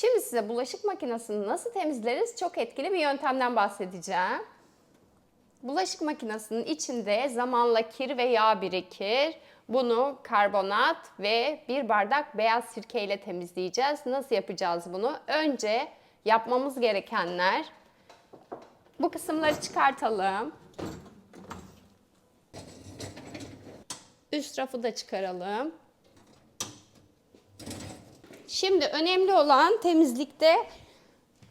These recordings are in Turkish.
Şimdi size bulaşık makinesini nasıl temizleriz çok etkili bir yöntemden bahsedeceğim. Bulaşık makinesinin içinde zamanla kir ve yağ birikir. Bunu karbonat ve bir bardak beyaz sirke ile temizleyeceğiz. Nasıl yapacağız bunu? Önce yapmamız gerekenler bu kısımları çıkartalım. Üst rafı da çıkaralım. Şimdi önemli olan temizlikte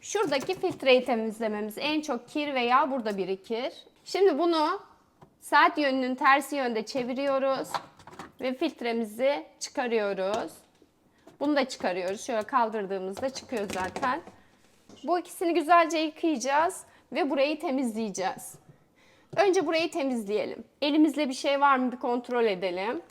şuradaki filtreyi temizlememiz. En çok kir ve yağ burada birikir. Şimdi bunu saat yönünün tersi yönde çeviriyoruz ve filtremizi çıkarıyoruz. Bunu da çıkarıyoruz. Şöyle kaldırdığımızda çıkıyor zaten. Bu ikisini güzelce yıkayacağız ve burayı temizleyeceğiz. Önce burayı temizleyelim. Elimizde bir şey var mı bir kontrol edelim.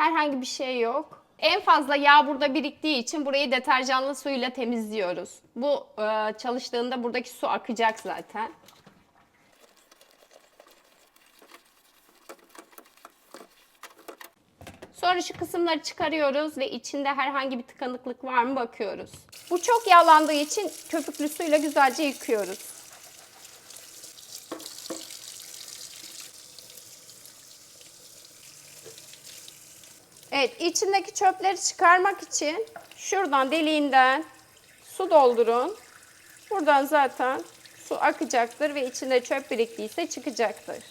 Herhangi bir şey yok. En fazla yağ burada biriktiği için burayı deterjanlı suyla temizliyoruz. Bu e, çalıştığında buradaki su akacak zaten. Sonra şu kısımları çıkarıyoruz ve içinde herhangi bir tıkanıklık var mı bakıyoruz. Bu çok yağlandığı için köpüklü suyla güzelce yıkıyoruz. Evet, içindeki çöpleri çıkarmak için şuradan deliğinden su doldurun. Buradan zaten su akacaktır ve içinde çöp biriktiyse çıkacaktır.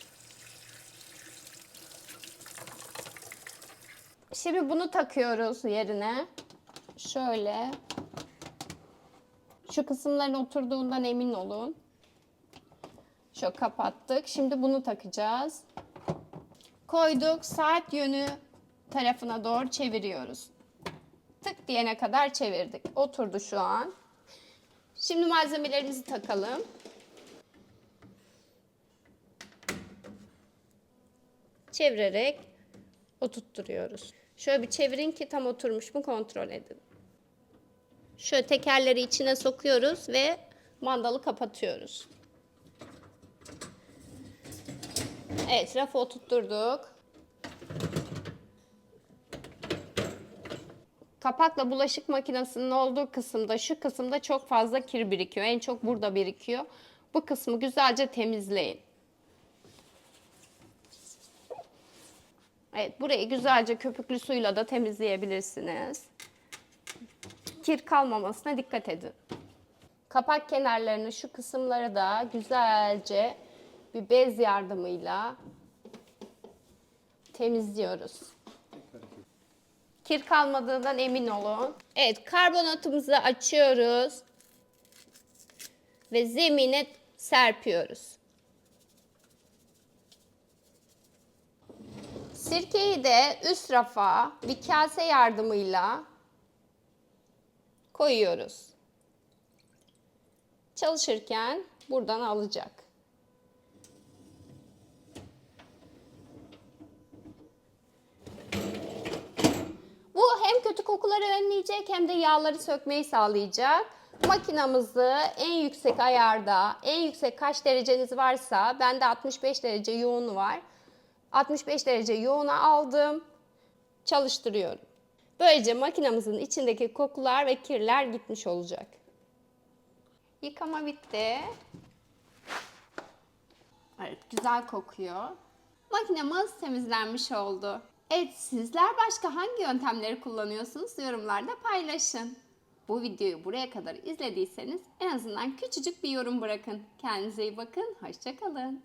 Şimdi bunu takıyoruz yerine. Şöyle. Şu kısımların oturduğundan emin olun. Şöyle kapattık. Şimdi bunu takacağız. Koyduk. Saat yönü tarafına doğru çeviriyoruz. Tık diyene kadar çevirdik. Oturdu şu an. Şimdi malzemelerimizi takalım. Çevirerek oturtturuyoruz. Şöyle bir çevirin ki tam oturmuş mu kontrol edin. Şöyle tekerleri içine sokuyoruz ve mandalı kapatıyoruz. Evet, rafı oturtturduk. Kapakla bulaşık makinesinin olduğu kısımda, şu kısımda çok fazla kir birikiyor. En çok burada birikiyor. Bu kısmı güzelce temizleyin. Evet, burayı güzelce köpüklü suyla da temizleyebilirsiniz. Kir kalmamasına dikkat edin. Kapak kenarlarını, şu kısımları da güzelce bir bez yardımıyla temizliyoruz. Kir kalmadığından emin olun. Evet, karbonatımızı açıyoruz ve zemine serpiyoruz. Sirkeyi de üst rafa bir kase yardımıyla koyuyoruz. Çalışırken buradan alacak. Bu hem kötü kokuları önleyecek hem de yağları sökmeyi sağlayacak. Makinamızı en yüksek ayarda, en yüksek kaç dereceniz varsa, bende 65 derece yoğun var. 65 derece yoğuna aldım. Çalıştırıyorum. Böylece makinamızın içindeki kokular ve kirler gitmiş olacak. Yıkama bitti. Evet, güzel kokuyor. Makinamız temizlenmiş oldu. Evet, sizler başka hangi yöntemleri kullanıyorsunuz? Yorumlarda paylaşın. Bu videoyu buraya kadar izlediyseniz en azından küçücük bir yorum bırakın. Kendinize iyi bakın, hoşçakalın.